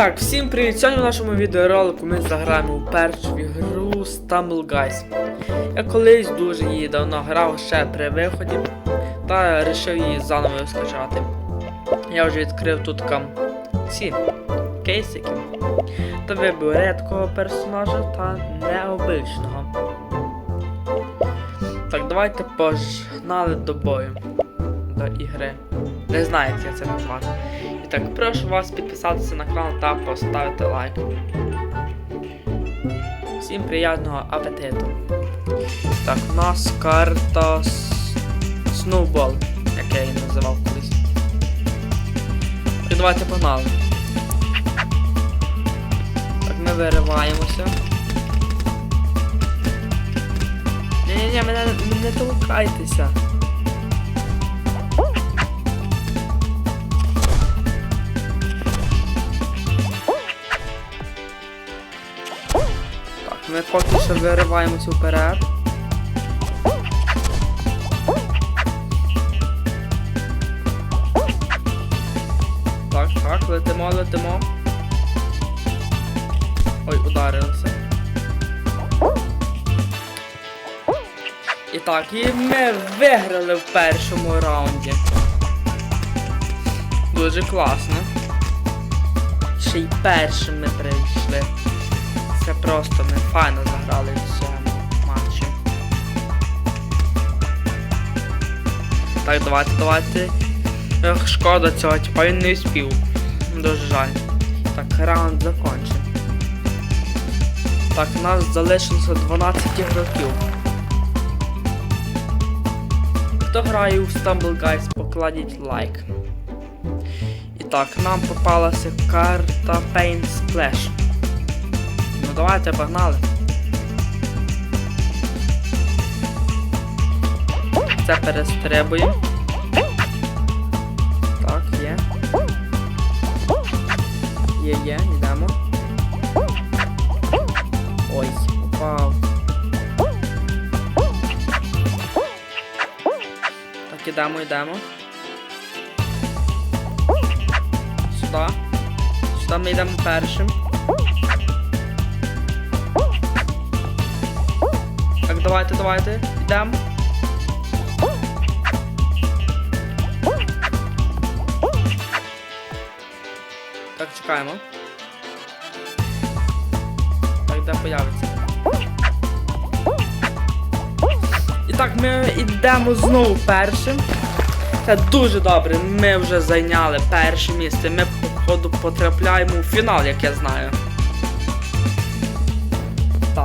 так, всім привіт! Сьогодні в нашому відеоролику ми заграємо у першу ігру Stumble Guys. Я колись дуже її давно грав ще при виході та вирішив її заново скачати. Я вже відкрив тут кам ці кейсики та вибив рідкого персонажа та необичного. Так, давайте погнали до бою до ігри. Не знаю, як я це назвати. Так, прошу вас підписатися на канал та поставити лайк. Всім приємного апетиту. Так, у нас карта Snowball, як я її називав колись. І давайте погнали. Так, ми вириваємося. Ні-ні-ні, мене не толкайтеся. Ми поки що вириваємося вперед. Так, так, летимо, летимо. Ой, ударилися. І так, і ми виграли в першому раунді. Дуже класно. Ще й першим ми прийшли. Це просто ми файно заграли в цьому матчі. Так, давайте, давайте. Ех, шкода цього, типа він не успів. Дуже жаль. Так, раунд закончен. Так, у нас залишилося 12 ігроків. Хто грає у Stumble Guys, покладіть лайк. І так, нам попалася карта Paint Splash. Давайте погнали. Це перестрибуємо. Так, є. Є, є, йдемо. Ой, упав. Так, ідемо, йдемо. Сюди. Сюди ми йдемо першим. Давайте, давайте, йдемо. Так, чекаємо. Так, де появиться. І так, ми йдемо знову першим. Це дуже добре. Ми вже зайняли перше місце. Ми, походу, потрапляємо у фінал, як я знаю.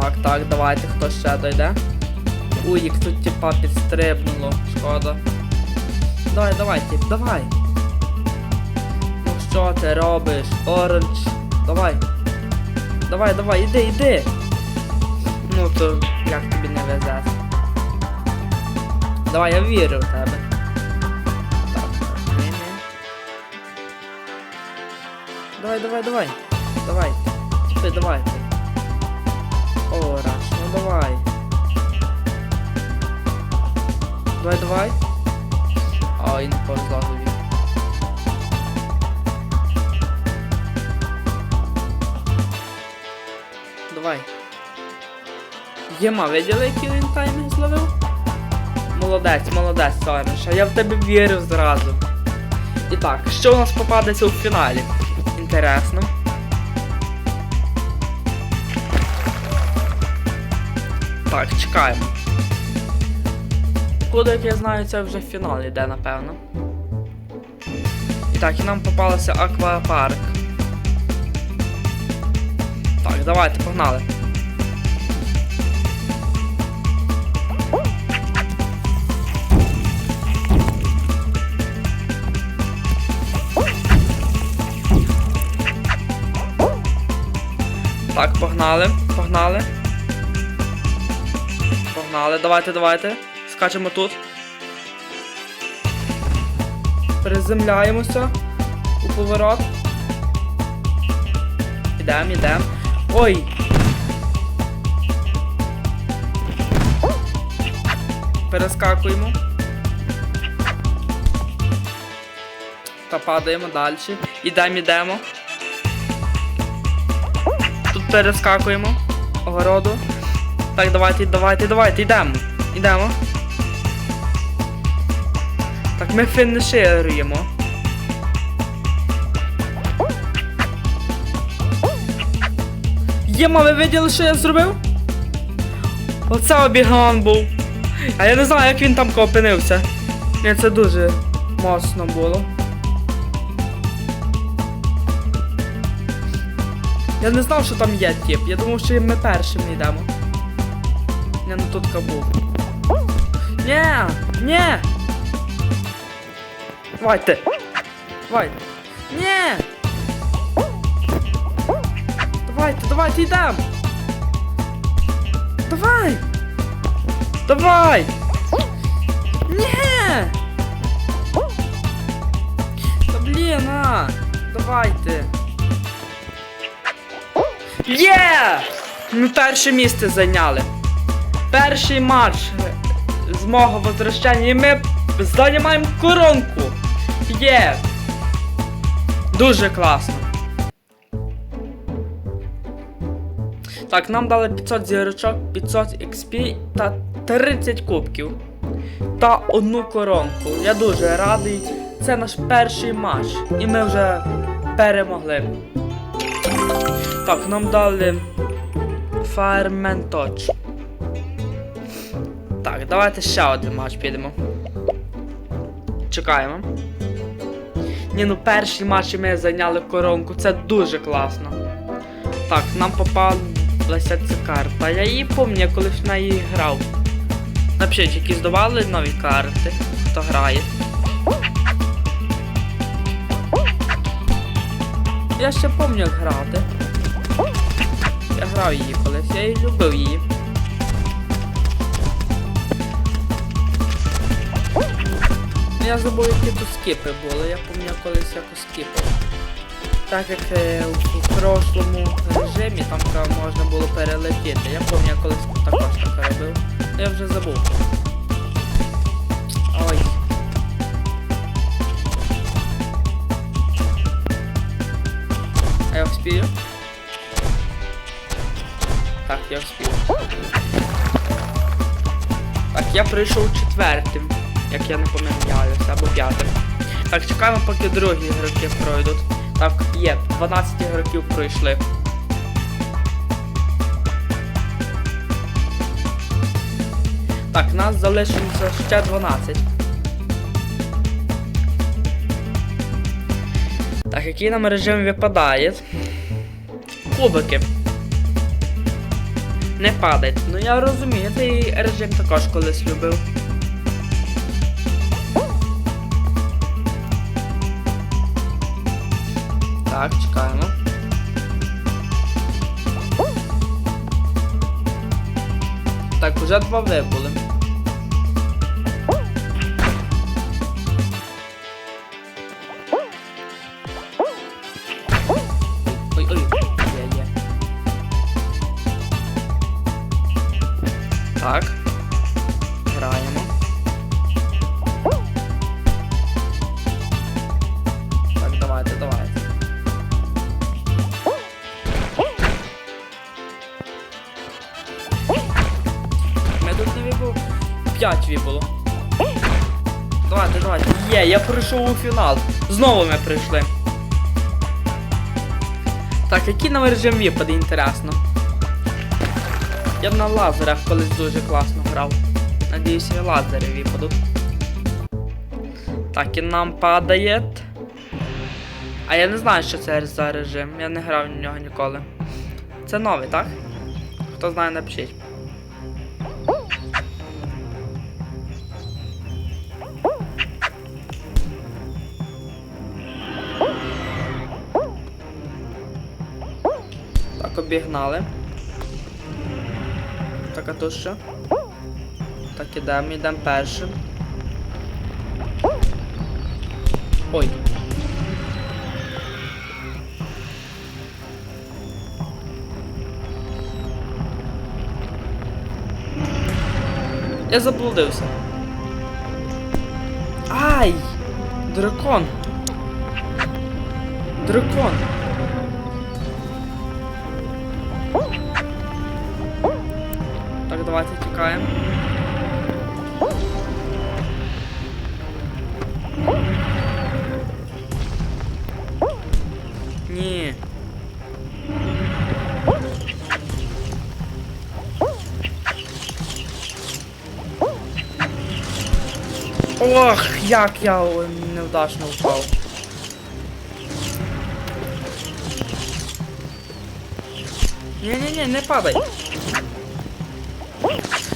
Так, так, давайте хто ще дойде. Уй, як тут типа підстрибнуло, шкода. Давай, давай, тип, давай. Ну що ти робиш? Оранж. Давай. Давай, давай, іди, іди. Ну то як тобі не везе. Давай, я вірю в тебе. Так, ні. Давай, давай, давай. Давай. Типи, давай. Ораш, ну давай. Давай, давай. Ай, не повезло тобі. Давай. Єма, виділи, який він таймінг зловив? Молодець, молодець, Сореміша, я в тебе вірив зразу. І так, що у нас попадеться у фіналі? Інтересно. Так, чекаємо. Куди, як я знаю, це вже фінал йде, напевно. І так, і нам попалося аквапарк. Так, давайте, погнали. Так, погнали, погнали. Погнали, давайте, давайте. Скачемо тут. Приземляємося у поворот. Ідем, ідем. Ой! Перескакуємо. Та падаємо далі. Ідемо, ідемо. перескакуємо. Огороду. Так, давайте, давайте, давайте, йдемо. Йдемо. Так, ми фінішируємо. Єма, ви виділи, що я зробив? Оце обіган був. А я не знаю, як він там опинився. Ні, це дуже моцно було. Я не знав, що там є тип. Я думав, що ми першим йдемо. Не, ну тут був. Ні! Ні! Давайте! Давайте! Ні! Давайте, давайте, йдемо! Давай! Давай! Ні! Та блін, а! Давайте! Є! Ми перше місце зайняли. Перший матч з мого возвращення і ми займаємо коронку. Є! Дуже класно. Так, нам дали 500 зірочок, 500 XP та 30 кубків. Та одну коронку. Я дуже радий. Це наш перший матч. І ми вже перемогли. Так, нам дали Touch. Так, давайте ще один матч підемо. Чекаємо. Ні, ну перший матч ми зайняли коронку, це дуже класно. Так, нам попалася ця карта. Я її пам'ятаю, я колись на її грав. Напишіть, які здавали нові карти, хто грає. Я ще пам'ятаю, як грати. Я грав її колись, я і любив її. Я забув, які тут скіпи були, я пам'ятаю колись якось скіпив. Так як е, в, в прошлому режимі там можна було перелетіти. Я пам'ятаю колись також так робив. Я вже забув. Ой. А я вспію? Так, я вспію. Так, я прийшов четвертим, як я не помиляюся, або п'ятим. Так, чекаємо, поки другі ігроки пройдуть. Так, є, 12 ігроків пройшли. Так, нас залишилося ще 12. Так, який нам режим випадає? Кубики. Не падать. Ну я розумію, цей режим також колись любив. Так, чекаємо. Так, уже два вибули. Ой, 5 вибуло. Давайте, давайте. Є, я пройшов у фінал. Знову ми прийшли. Так, який нам режим випаде, інтересно. Я на лазерах колись дуже класно грав. Надіюся, і лазери випадуть. Так, і нам падає. А я не знаю, що це за режим. Я не грав в нього ніколи. Це новий, так? Хто знає, напишіть. Обігнали. Так, а то що? Так, ідемо, йдемо першим. Ой. Я заблудився. Ай! Дракон! Дракон! Ох, як я невдачно впав. Ні-ні-ні, не падай.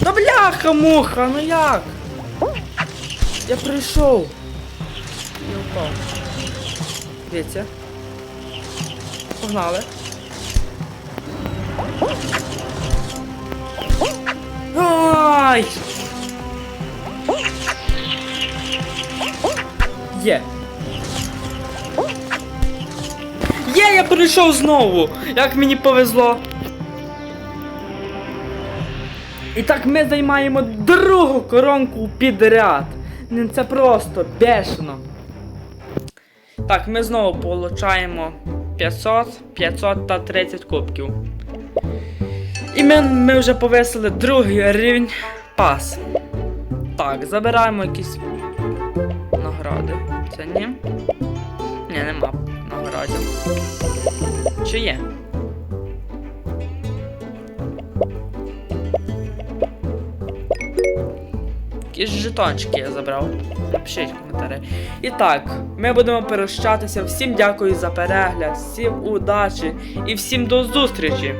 Да бляха муха, ну як? Я прийшов. Я впав. Дивіться. Погнали. Ай! Є. Є, я прийшов знову! Як мені повезло! І так ми займаємо другу коронку підряд. Це просто бешено. Так, ми знову получаємо 500, 500 та 30 кубків. І ми, ми вже повисили другий рівень пас. Так, забираємо якісь. Це ні? Ні, нема наградів. Чи є? Якісь жетончики я забрав. Напишіть в коментарі. І так, ми будемо прощатися. Всім дякую за перегляд, всім удачі і всім до зустрічі!